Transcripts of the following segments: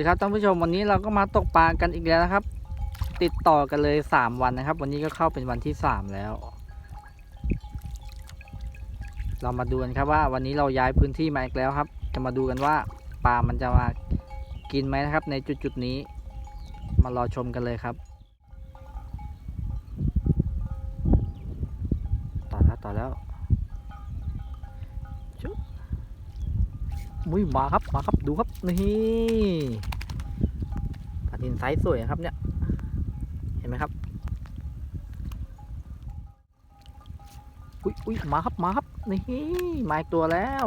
วัสดีครับท่านผู้ชมวันนี้เราก็มาตกปลากันอีกแล้วนะครับ ติดต่อกันเลย 3 วันนะครับ วันนี้ก็เข้าเป็นวันที่ 3 แล้ว เรามาดูกันครับว่าวันนี้เราย้ายพื้นที่มาอีกแล้วครับ จะมาดูกันว่าปลามันจะมากินไหมนะครับ ในจุดจุดๆนี้ มารอชมกันเลยครับต่อแล้วต่อแล้ว อุ้ยมาครับมาครับดูครับนี่ปลาทินไซส์สวยนะครับเนี่ย เห็นไหมครับอุ้ยอุ้ยมาครับมาครับนี่มาอีกตัวแล้ว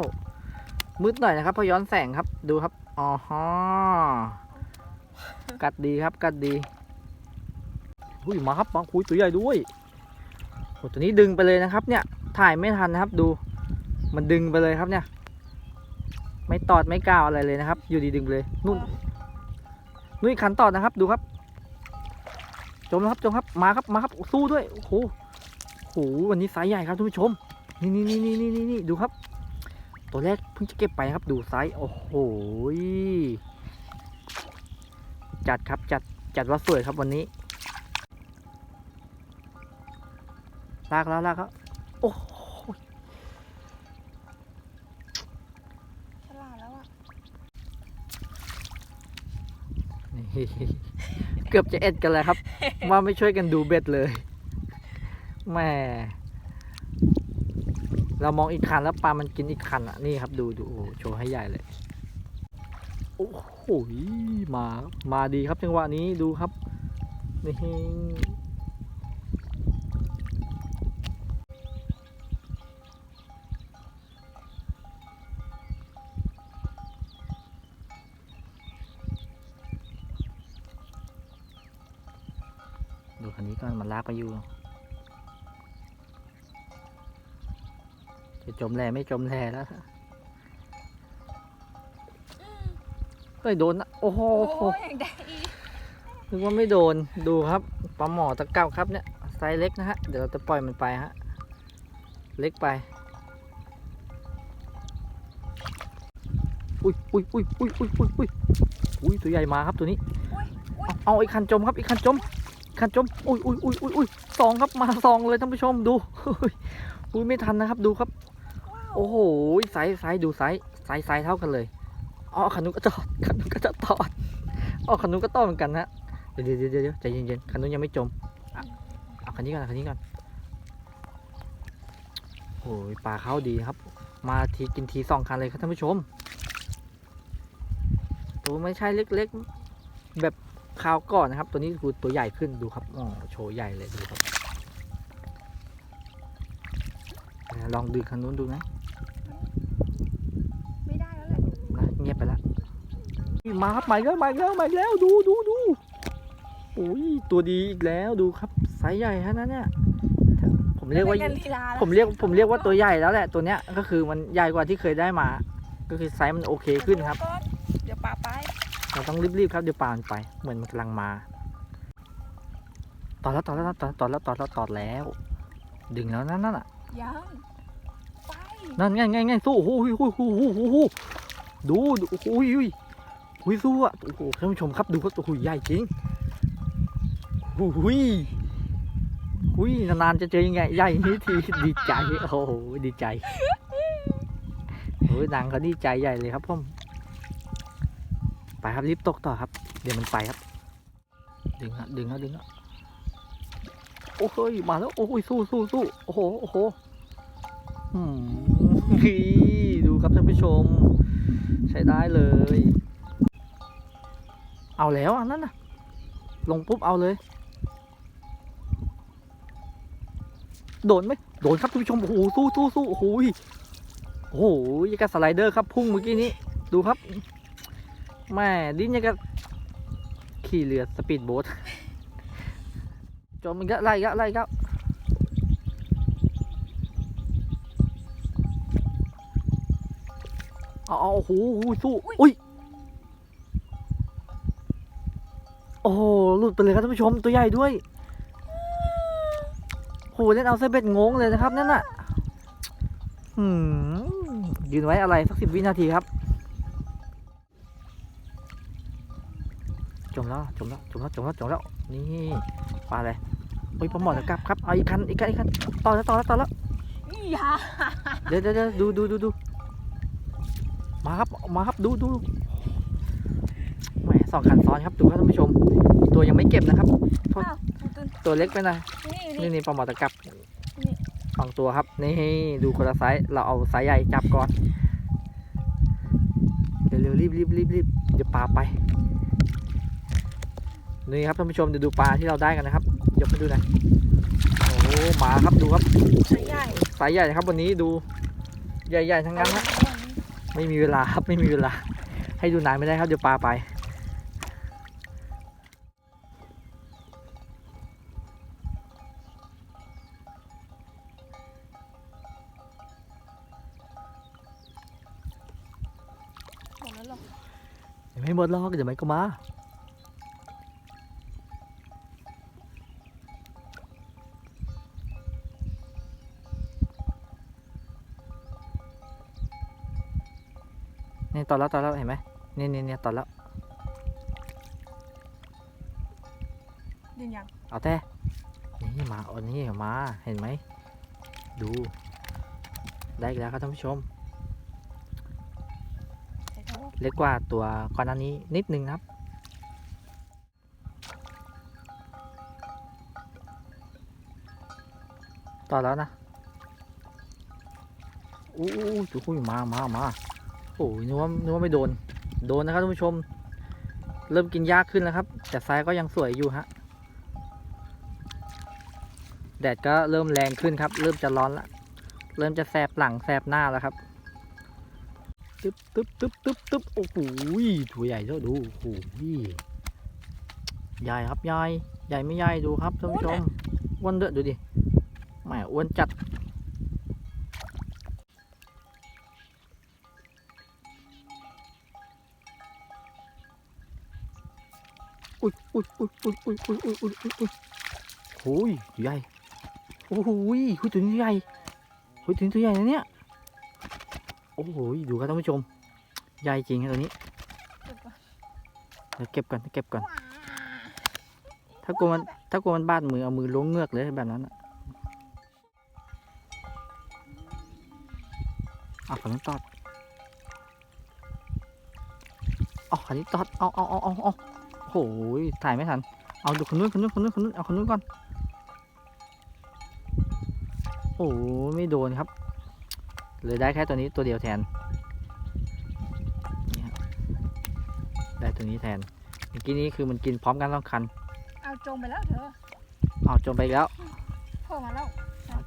มืดหน่อยนะครับพราะย้อนแสงครับดูครับอ๋อฮะกัดดีครับกัดดีอุ้ยมาครับมาคุยตัวใหญ่ด้วยโอ้ตัวนี้ดึงไปเลยนะครับ เนี่ยถ่ายไม่ทันนะครับดู มันดึงไปเลยครับเนี่ย ไม่ตอดไม่กาวอะไรเลยนะครับ อยู่ดีดึงเลยนู่นนู่นอีกขันตอดนะครับดูครับ จมแล้วครับจมครับมาครับมาครับสู้ด้วยโอ้โหโอ้โหวันนี้สายใหญ่ครับท่านผู้ชม นี่นี่นี่นี่นี่นี่ดูครับ ตัวแรกเพิ่งจะเก็บไปครับดูไซส์โอ้โหจัดครับจัดจัดว่าสวยครับวันนี้ลากแล้วลากแล้วโอ้โห เกือบจะเอ็ดกันแล้วครับ ว่าไม่ช่วยกันดูเบ็ดเลยแหม่เรามองอีกคันแล้วปลามันกินอีกคันอะนี่ครับดูดูโชว์ให้ใหญ่เลยโอ้โหมามาดีครับจังหวะนี้ดูครับนี่ มาอยู่ จะจมแล่ไม่จมแล่แล้วเฮ้ยโดนนะโอ้โหนึกว่าไม่โดนดูครับปลาหมอตะเก่าครับเนี่ยไซส์เล็กนะฮะเดี๋ยวเราจะปล่อยมันไปฮะเล็กไปอุ้ยอุ้ยอุ้ยอุ้ยอุ้ยอุ้ยอุ้ยตัวใหญ่มาครับตัวนี้ เอาไอ้คันจมครับไอ้คันจม คันจมอุ้ยอุ้ยอุ้ยอุ้ยอุ้ยสองครับมาสองเลยท่านผู้ชมดูอุ้ยไม่ทันนะครับดูครับ โอ้โหไซส์ไซส์ดูไซส์ไซส์ไซส์เท่ากันเลยอ๋อคันนู้นก็ตอดคันนู้นก็จะตอดอ๋อคันนู้นก็ตอดเหมือนกันนะเดี๋ยวเดี๋ยวเดี๋ยวใจเย็นๆคันนู้นยังไม่จมอะเอาคันนี้ก่อนคันนี้ก่อนโอ้ยปลาเข้าดีครับ มาทีกินทีสองคันเลยครับท่านผู้ชมตัวไม่ใช่เล็ก ๆ แบบ คราวก่อนนะครับ ตัวนี้คือตัวใหญ่ขึ้นดูครับอ๋อโชว์ใหญ่เลยดูครับอ่าลองดึงคันนู้นดูไหมไม่ได้แล้วแหละนะเงียบไปแล้วมาครับมาอีกแล้วมาอีกแล้วมาอีกแล้วดูดูดูโอ้ยตัวดีอีกแล้วดูครับไซส์ใหญ่ฮะนั่นเนี่ยผมเรียกว่าป็นนลีลาแล้วผมเรียกผมเรียกว่าตัวใหญ่แล้วแหละตัวเนี้ยก็คือมันใหญ่กว่าที่เคยได้มา ก็คือไซส์มันโอเคขึ้นครับ เราต้องรีบๆครับเดี๋ยวปลามันไปเหมือนมันกำลังมาตอดแล้วตอดแล้วตอดตอดแล้วตอดแล้วตอดแล้ว ดึงแล้วนั่นน่ะยังไปนั่นไงไงไงสู้โอ้โหโอ้โหโอ้โหโอ้โหดูดูโอ้โหอุ้ยอุ้ยอุ้ยสู้อะโอ้โหท่านผู้ชมครับดูครับโอ้โหใหญ่จริงโอ้โหอุ้ยอุ้ยนานๆจะเจอยังไงใหญ่นี้ทีดีใจโอ้โหดีใจโอ้ยนางเขาดีใจใหญ่เลยครับผม ไปครับรีบตกต่อครับ เดี๋ยวมันไปครับ ดึงฮะดึงฮะดึงฮะโอ้ยมาแล้วโอ้ยสู้สู้สู้โอ้โหโอ้โหอืมดูครับท่านผู้ชม ใช้ได้เลย เอาแล้วอันนั้นนะลงปุ๊บเอาเลย โดนไหมโดนครับท่านผู้ชมโอ้โหสู้สู้สู้โอ้โหยโอ้โหยังกับสไลเดอร์ครับพุ่งเมื่อกี้นี้ดูครับ แม่ดิ้นยังกับขี่เรือสปีดโบ๊ทจมอีกแล้วไล่อีกแล้วไล่อีกแล้วเอาเอาโอ้โหโอ้โหสู้อุ้ยโอ้โหหลุดไปเลยครับท่านผู้ชมตัวใหญ่ด้วยโหเล่นเอาเซเบ็ดงงเลยนะครับนั่นน่ะหืมยืนไว้อะไรสักสิบวินาทีครับ จมแล้วจมแล้วจมแล้วจมแล้วจมแล้วนี่ปลาอะไรเฮ้ยปลาหมอจะกลับครับเอาอีกคันอีกคันอีกคันต่อแล้วต่อแล้วต่อแล้วอย่าเดี๋ยวเดี๋ยวเดี๋ยวดูดูดูดูมาครับมาครับดูดูแหมสองคันซ้อนครับดูครับท่านผู้ชมอีกตัวยังไม่เก็บนะครับอ้าวตื่นตัวเล็กไปหน่อยนี่นี่นี่นี่ปลาหมอตะกรับนี่สองตัวครับนี่ดูคนละไซส์เราเอาไซส์ใหญ่จับก่อนเร็วๆรีบรีบรีบรีบเดี๋ยวปลาไป นี่ครับท่านผู้ชมเดี๋ยวดูปลาที่เราได้กันนะครับยกมาดูหน่อยโอ้โหมาครับดูครับใช้ใหญ่ไซส์ใหญ่นะครับวันนี้ดูใหญ่ๆทั้งนั้นนะไม่มีเวลาครับไม่มีเวลา ให้ดูนานไม่ได้ครับเดี๋ยวปลาไปหมดแล้วเหรอยังไม่หมดหรอกเดี๋ยวมันก็มา นี่ตอนแล้วตอนแล้วเห็นไหมนี่นี่นี่ตอนแล้วยืนยังเอาแต่นี่มาเอานี่มาเห็นไหมดู ได้อีกแล้วครับท่านผู้ชมใส่โทษเล็กกว่าตัวก่อนหน้านี้นิดนึงนะครับต่อแล้วนะอู้หูคุยมามามาโอ้ยนึกว่านึกว่าไม่โดน โดนนะครับท่านผู้ชม เริ่มกินยากขึ้นแล้วครับ แต่ไซส์ก็ยังสวยอยู่ฮะ แดดก็เริ่มแรงขึ้นครับ เริ่มจะร้อนละ เริ่มจะแสบหลังแสบหน้าแล้วครับ ตึ๊บตึ๊บตึ๊บตึ๊บตึ๊บโอ้โหตัวใหญ่ด้วยดูโอ้โหใหญ่ครับใหญ่ ใหญ่ไม่ใหญ่ดูครับท่านผู้ชมอ้วนด้วยดูดิแหมอ้วนจัด อุ้ยอุ้ยอุ้ยอุ้ยอุ้ยอุ้ยอุ้ยอุ้ยอุ้ยโอ้ยใหญ่โอ้โหคุยตัวนี้ใหญ่คุยตัวนี้ตัวใหญ่นะเนี่ยโอ้โหดูครับท่านผู้ชมใหญ่จริงครับตัวนี้เก็บก่อนเดี๋ยวเก็บก่อนเก็บก่อน ถ้ากลัวมันถ้ากลัวมันบาดมือเอามือล้วงเงือกเลยแบบนั้นอะเอาคนนี้ตอดเอาคนนี้ตอดอาเอาเอาเอาเอา โอ้โหถ่ายไม่ทัน เอาดูคนนู้นคนนู้นคนนู้นคนนู้นเอาคนนู้นก่อน โอ้โหไม่โดนครับ เลยได้แค่ตัวนี้ตัวเดียวแทนนี่ครับได้ตัวนี้แทน เมื่อกี้นี้คือมันกินพร้อมกันต้องคัน เอาจงไปแล้วเธอเอาจมไปอีกแล้วโผล่มาแล้ว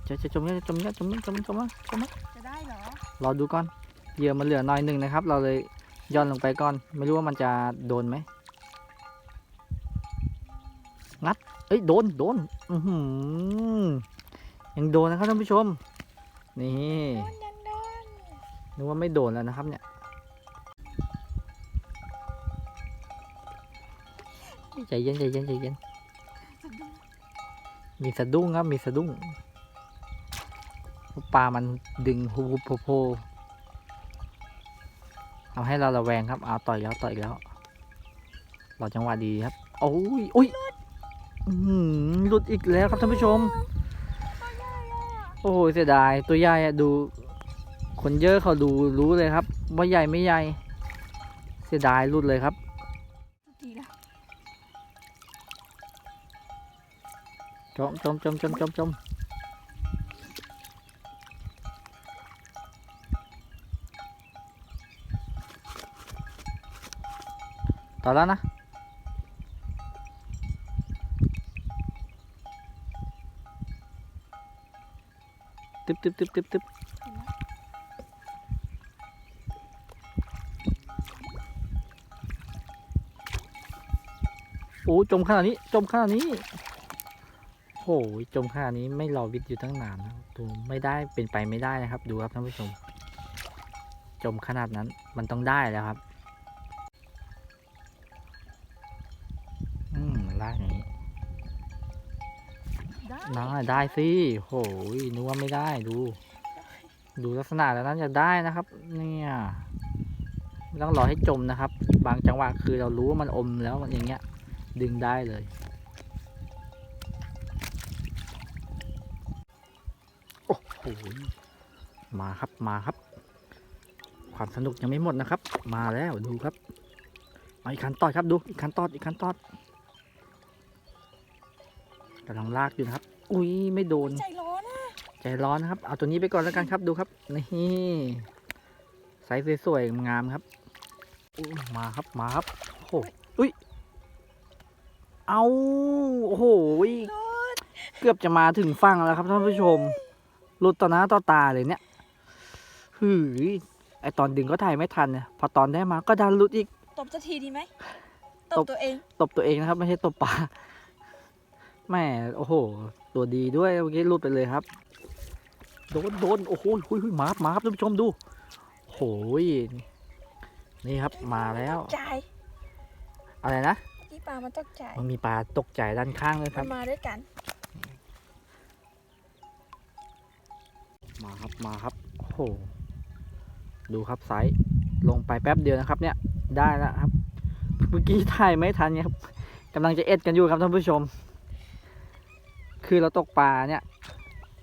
จะจะจมเนี่ยจมเนี่ยจมเนี่ยจมจมแล้วจมแล้วจะได้เหรอ รอดูก่อน เหยื่อมันเหลือน้อยหนึ่งนะครับ เราเลยย่อนลงไปก่อน ไม่รู้ว่ามันจะโดนไหม งัด เอ้ยโดนโดนอือหือยังโดนนะครับท่านผู้ชม นี่นึกว่าไม่โดนแล้วนะครับเนี่ยใจเย็นใจเย็นใจเย็นมีสะดุ้งครับมีสะดุ้งปลามันดึงฮูโพโพทำให้เราระแวงครับ เอาต่อยแล้วต่อยแล้วรอจังหวะดีครับ โอ้ยโอ้ย หลุดอีกแล้วครับท่านผู้ชม โอ้ยเสียดายตัวใหญ่อะดูคนเยอะเขาดูรู้เลยครับ ว่าใหญ่ไม่ใหญ่ เสียดายหลุดเลยครับจมจมจมจมจมจมต่อแล้วนะ บตึ๊บตึ๊บตึ๊บตึ๊บโอ้จมขนาดนี้ จมขนาดนี้โอ้ยจมขนาดนี้ไม่รอวิทย์อยู่ตั้งนานนะดูไม่ได้เป็นไปไม่ได้นะครับ ดูครับท่านผู้ชม จมขนาดนั้นมันต้องได้แล้วครับ ได้ได้สิโหยนึกว่าไม่ได้ดู ดูลักษณะแล้วนั้นจะได้นะครับ เนี่ยต้องรอให้จมนะครับ บางจังหวะคือเรารู้ว่ามันอมแล้วมันอย่างเงี้ย ดึงได้เลย โอ้โหมาครับมาครับ ความสนุกยังไม่หมดนะครับ มาแล้วดูครับ เอาอีกคันตอดครับดูอีกคันตอดอีกคันตอด กำลังลากอยู่นะครับ อุ้ยไม่โดน ใจร้อนนะใจร้อนนะครับ เอาตัวนี้ไปก่อนแล้วกันครับดูครับนี่ไซส์สวยๆงามๆครับอุ๊ยมาครับมาครับโอ้โหอุ้ยเอาโอ้โหร้อนเกือบจะมาถึงฝั่งแล้วครับท่านผู้ชมหลุดต่อหน้าต่อตาเลยเนี่ยหือไอตอนดึงก็ถ่ายไม่ทันเนี่ยพอตอนได้มาก็ดันหลุดอีก ตบสักทีดีไหมตตบบตัวเอง ตบตัวเองนะครับ ไม่ใช่ตบปลา แม่โอ้โห ตัวดีด้วยเมื่อกี้หลุดไปเลยครับ โดนโดนโอ้โหหุยหุยมาครับมาครับท่านผู้ชมดูโอ้ยนี่ครับมาแล้ว ใจ อะไรนะที่ปลามันตกใจ มันมีปลาตกใจด้านข้างเลยคมัรับนมาด้วยกัน มาครับมาครับโอ้โหดูครับไซส์ลงไปแป๊บเดียวนะครับ เนี่ยได้แล้วครับ เมื่อกี้ถ่ายไม่ทันเนี่ยครับกำลังจะเอ็ดกันอยู่ครับท่านผู้ชม คือเราตกปลาเนี่ย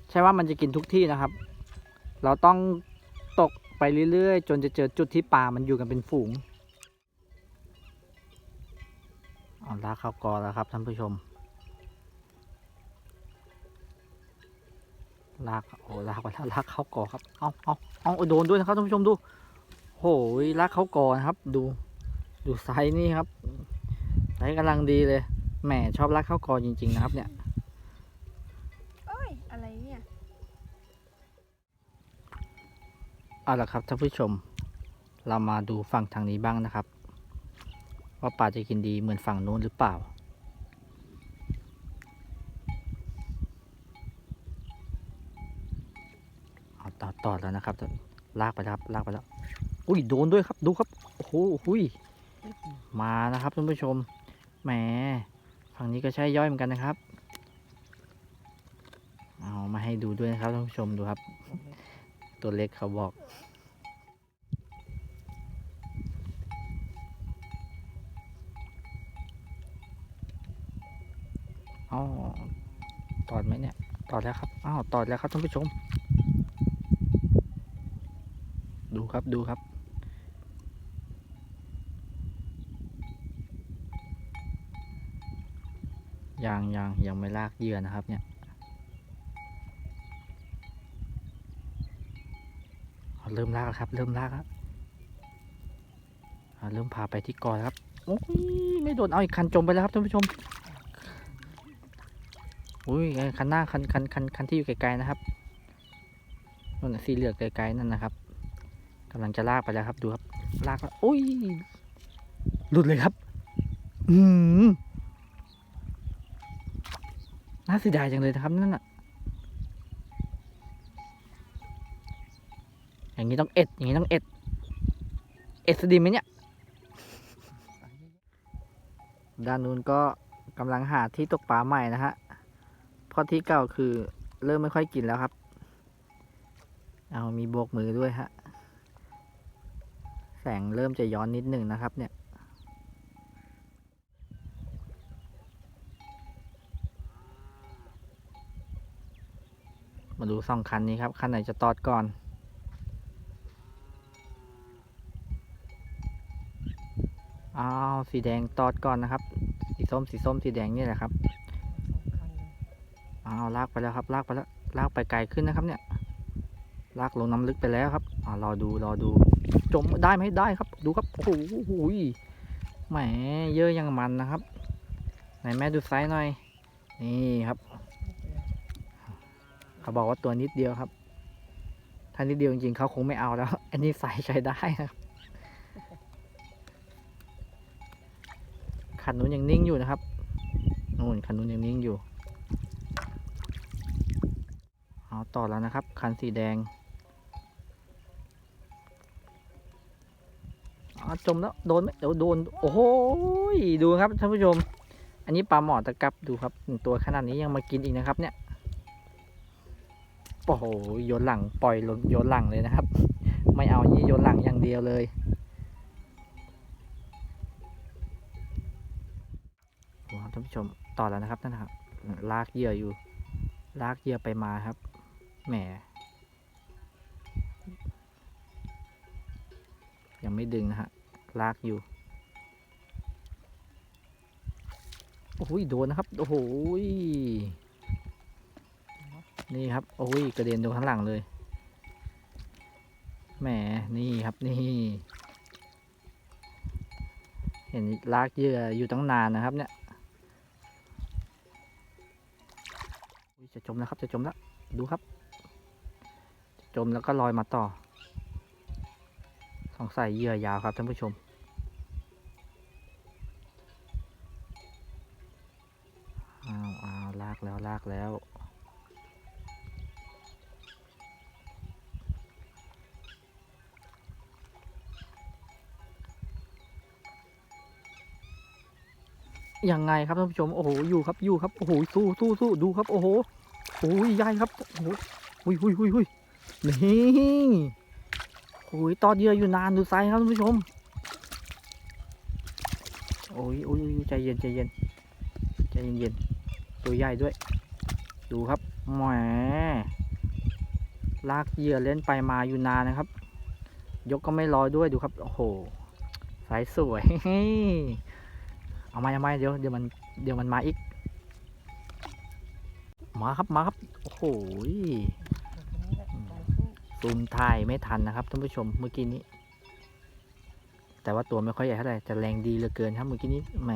ใช่ว่ามันจะกินทุกที่นะครับ เราต้องตกไปเรื่อยๆ จนจะเจอจุดที่ปลามันอยู่กันเป็นฝูงเอาลากเข้ากอแล้วครับท่านผู้ชม ลากโอ้ลากไปแล้วลากเข้ากอครับ เอาเอาเอาโดนด้วยนะครับท่านผู้ชมดูโหยลากเข้ากอนะครับ ดู ดูไซส์นี่ครับไซส์กำลังดีเลย แหมชอบลากเข้ากอจริง ๆ นะครับเนี่ย เอาละครับท่านผู้ชม เรามาดูฝั่งทางนี้บ้างนะครับ ว่าปลาจะกินดีเหมือนฝั่งนู้นหรือเปล่า เอาต่อต่อแล้วนะครับลากไปครับลากไปแล้ว อุ้ยโดนด้วยครับดูครับโอ้โหหุยมานะครับท่านผู้ชมแหมฝั่งนี้ก็ใช่ย่อยเหมือนกันนะครับ เอามาให้ดูด้วยนะครับท่านผู้ชมดูครับ ตัวเล็กเขาบอก อ๋อตอดไหมเนี่ยตอดแล้วครับ อ้าวตอดแล้วครับท่านผู้ชม ดูครับดูครับยังยังยังไม่ลากเยื่อนะครับเนี่ย เริ่มลากแล้วครับ เริ่มลากแล้วเริ่มพาไปที่กอครับโอ้ยไม่โดนเอาอีกคันจมไปแล้วครับท่านผู้ชมอุ้ยคันหน้าคันคันคันคันที่อยู่ไกลๆนะครับนั่นสีเหลืองไกลๆนั่นนะครับกำลังจะลากไปแล้วครับดูครับลากแล้วอุ้ยหลุดเลยครับ อืมน่าเสียดายจังเลยนะครับนั่นน่ะ อย่างนี้ต้องเอ็ด อย่างนี้ต้องเอ็ด เอ็ดสดีไหมเนี่ย ด้านนู้นก็กำลังหาที่ตกปลาใหม่นะฮะ เพราะที่เก่าคือเริ่มไม่ค่อยกินแล้วครับ เอามีโบกมือด้วยฮะ แสงเริ่มจะย้อนนิดหนึ่งนะครับเนี่ยมาดูสองคันนี้ครับ คันไหนจะตอดก่อน อ้าวสีแดงตอดก่อนนะครับ สีส้มสีส้มสีแดงนี่แหละครับอ้าวลากไปแล้วครับลากไปแล้วลากไปไกลขึ้นนะครับเนี่ยลากลงน้ำลึกไปแล้วครับอ่ารอดูรอดู จมได้ไหมได้ครับ ดูครับโอ้โหโหยแหมเยอะยังมันนะครับไหนแม่ดูไซส์หน่อย นี่ครับ เขาบอกว่าตัวนิดเดียวครับ ถ้านิดเดียวจริงๆเขาคงไม่เอาแล้ว อันนี้ไซส์ใช้ได้นะครับ คันนู้นยังนิ่งอยู่นะครับนู่นคันนู้นยังนิ่งอยู่เอาต่อแล้วนะครับ คันสีแดงอ๋อจมแล้วโดนไหมเดี๋ยวโดน โอ้โหดูครับท่านผู้ชม อันนี้ปลาหมอตะกับดูครับตัวขนาดนี้ยังมากินอีกนะครับ เนี่ยโอ้โหโยนหลังปล่อยโยนหลังเลยนะครับ ไม่เอายี่โยนหลังอย่างเดียวเลย โานผู้ชมต่อแล้วนะครับนั่นนครับ ลากเหยื่ออยู่ ลากเหยื่อไปมาครับ แหม ยังไม่ดึงนะฮะ ลากอยู่ โอ้โหโดนนะครับ โอ้โหนี่ครับ โอ้ยกระเด็นโดนข้างหลังเลย แหม นี่ครับ นี่ เห็นลากเหยื่ออยู่ตั้งนานนะครับเนี่ยอุ๊ย จะจมแล้วครับ จะจมแล้ว ดูครับ จะจมแล้วก็ลอยมาต่อสองสัยเหยื่อยาวครับท่านผู้ชม อ้าวอ้าวลากแล้วลากแล้วยังไงครับท่านผู้ชม โอ้โห อยู่ครับ อยู่ครับ โอ้โห สู้สู้สู้ดูครับ โอ้โห อ้ยใหญ่ครับโอ้โหหุยหุยหุยหุยนี่โอ้ยตอดเยื่ออยู่นานดูไซส์ครับท่านผู้ชมโอ้ยโอ้ยโอ้ยใจเย็นใจเย็นใจเย็นเย็นตัวใหญ่ด้วย ดูครับแหมลากเหยื่อเล่นไปมาอยู่นานนะครับ ยกก็ไม่ลอยด้วยดูครับโอ้โหสายสวยเอามาเอามาเดี๋ยวเดี๋ยวมันเดี๋ยวมันมาอีก มาครับมาครับ โอ้โหซูมถ่ายไม่ทันนะครับท่านผู้ชมเมื่อกี้นี้ แต่ว่าตัวไม่ค่อยใหญ่เท่าไหร่จะแรงดีเหลือเกินครับเมื่อกี้นี้แหม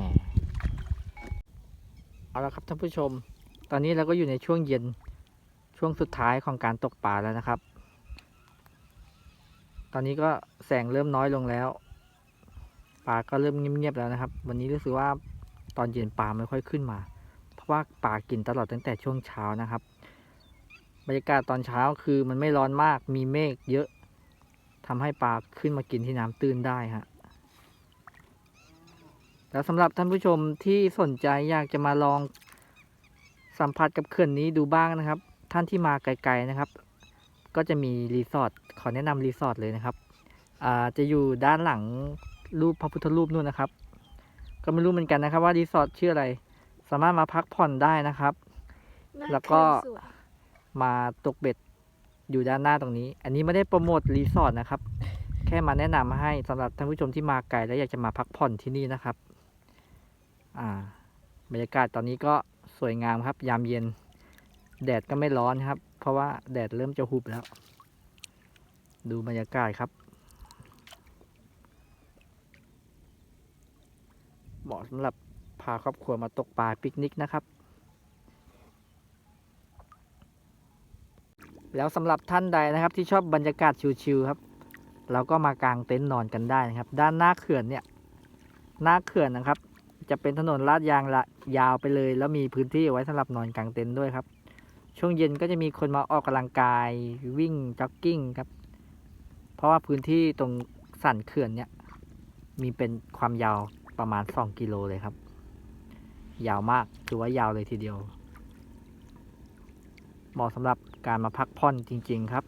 เอาละครับท่านผู้ชม ตอนนี้เราก็อยู่ในช่วงเย็นช่วงสุดท้ายของการตกปลาแล้วนะครับ ตอนนี้ก็แสงเริ่มน้อยลงแล้ว ปลาก็เริ่มเงียบๆแล้วนะครับ วันนี้รู้สึกว่าตอนเย็นปลาไม่ค่อยขึ้นมาเพราะ ว่าปลากินตลอดตั้งแต่ช่วงเช้านะครับ บรรยากาศตอนเช้าคือมันไม่ร้อนมากมีเมฆเยอะทำให้ปลาขึ้นมากินที่น้ำตื้นได้ฮะแล้วสำหรับท่านผู้ชมที่สนใจอยากจะมาลองสัมผัสกับเขื่อนนี้ดูบ้างนะครับ ท่านที่มาไกลๆนะครับ ก็จะมีรีสอร์ทขอแนะนำรีสอร์ทเลยนะครับจะอยู่ด้านหลังรูปพระพุทธรูปนู่นนะครับ ก็ไม่รู้เหมือนกันนะครับว่ารีสอร์ทชื่ออะไร สามารถมาพักผ่อนได้นะครับหน้าแล้วก็เขื่อนสวยมาตกเบ็ดอยู่ด้านหน้าตรงนี้ อันนี้ไม่ได้โปรโมทรีสอร์ทนะครับ แค่มาแนะนำให้สำหรับท่านผู้ชมที่มาไกลและอยากจะมาพักผ่อนที่นี่นะครับ อ่า บรรยากาศตอนนี้ก็สวยงามครับ ยามเย็น แดดก็ไม่ร้อนครับ เพราะว่าแดดเริ่มจะหุบแล้ว ดูบรรยากาศครับ เหมาะสำหรับพาครอบครัวมาตกปลาปิกนิกนะครับ แล้วสำหรับท่านใดนะครับที่ชอบบรรยากาศชิลๆครับ เราก็มากางเต็นท์นอนกันได้นะครับ ด้านหน้าเขื่อนเนี่ยหน้าเขื่อนนะครับ จะเป็นถนนลาดยางละยาวไปเลย แล้วมีพื้นที่เอาไว้สำหรับนอนกางเต็นท์ด้วยครับ ช่วงเย็นก็จะมีคนมาออกกำลังกายวิ่งจ็อกกิ้งครับเพราะว่าพื้นที่ตรงสันเขื่อนเนี่ยมีเป็นความยาวประมาณ 2 กิโลเลยครับ ยาวมากถือว่ายาวเลยทีเดียว เหมาะสำหรับการมาพักผ่อนจริง ๆ ครับ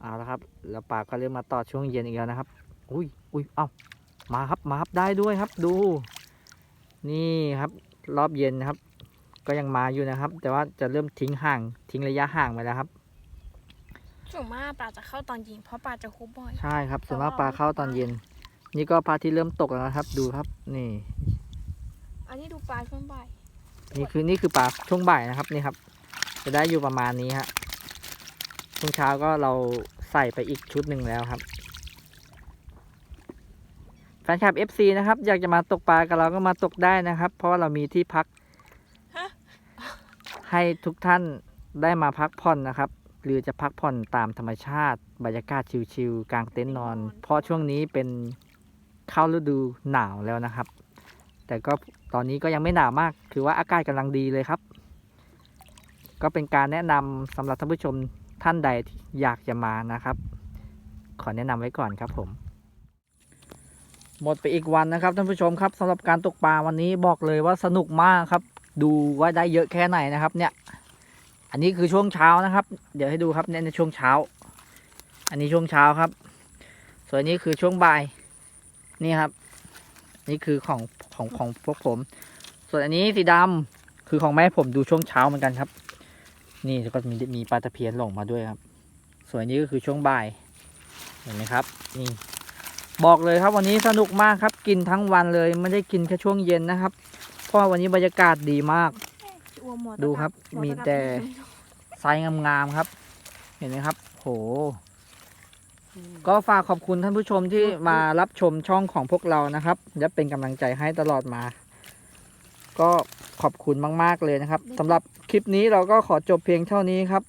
เอาละครับ แล้วปลาก็เริ่มมาต่อช่วงเย็นอีกแล้วนะครับ อุ้ยอุ้ยเอ้ามาครับ มาครับ ได้ด้วยครับ ดู นี่ครับ รอบเย็นนะครับ ก็ยังมาอยู่นะครับ แต่ว่าจะเริ่มทิ้งห่าง ทิ้งระยะห่างไปแล้วครับ ส่วนมากปลาจะเข้าตอนเย็นเพราะปลาจะคุบบ่อย ใช่ครับ ส่วนมากปลาเข้าตอนเย็น นี่ก็ปลาที่เริ่มตกแล้วนะครับ ดูครับ นี่ อันนี้ดูปลาช่วงบ่ายนี่คือนี่คือปลาช่วงบ่ายนะครับนี่ครับ จะได้อยู่ประมาณนี้ฮะช่วงเช้าก็เราใส่ไปอีกชุดหนึ่งแล้วครับแฟนคลับ FC นะครับ อยากจะมาตกปลากับเราก็มาตกได้นะครับ เพราะว่าเรามีที่พัก ให้ทุกท่านได้มาพักผ่อนนะครับ หรือจะพักผ่อนตามธรรมชาติ บรรยากาศชิลๆกลางเต็นท์นอน เพราะช่วงนี้เป็น เข้าฤดูหนาวแล้วนะครับ แต่ก็ตอนนี้ก็ยังไม่หนาวมาก คือว่าอากาศกำลังดีเลยครับ ก็เป็นการแนะนำสำหรับท่านผู้ชมท่านใดอยากจะมานะครับ ขอแนะนำไว้ก่อนครับผม หมดไปอีกวันนะครับท่านผู้ชมครับสำหรับการตกปลาวันนี้บอกเลยว่าสนุกมากครับ ดูว่าได้เยอะแค่ไหนนะครับเนี่ย อันนี้คือช่วงเช้านะครับ เดี๋ยวให้ดูครับเนี่ยในช่วงเช้า อันนี้ช่วงเช้าครับ ส่วนนี้คือช่วงบ่าย นี่ครับ นี่คือของของของพวกผม ส่วนอันนี้สีดำคือของแม่ผมดูช่วงเช้าเหมือนกันครับ นี่ก็มีมีปลาตะเพียนหลงมาด้วยครับ ส่วนอันนี้ก็คือช่วงบ่ายเห็นไหมครับ นี่ บอกเลยครับวันนี้สนุกมากครับ กินทั้งวันเลยไม่ได้กินแค่ช่วงเย็นนะครับ เพราะวันนี้บรรยากาศดีมาก ดูครับ มีแต่ไซส์งามๆครับ เห็นไหมครับ โห ก็ฝากขอบคุณท่านผู้ชมที่มารับชมช่องของพวกเรานะครับและเป็นกำลังใจให้ตลอดมา ก็ขอบคุณมาก ๆ เลยนะครับสำหรับคลิปนี้เราก็ขอจบเพียงเท่านี้ครับ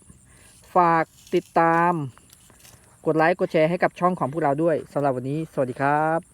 ฝากติดตาม กดไลค์กดแชร์ให้กับช่องของพวกเราด้วยสำหรับวันนี้ สวัสดีครับ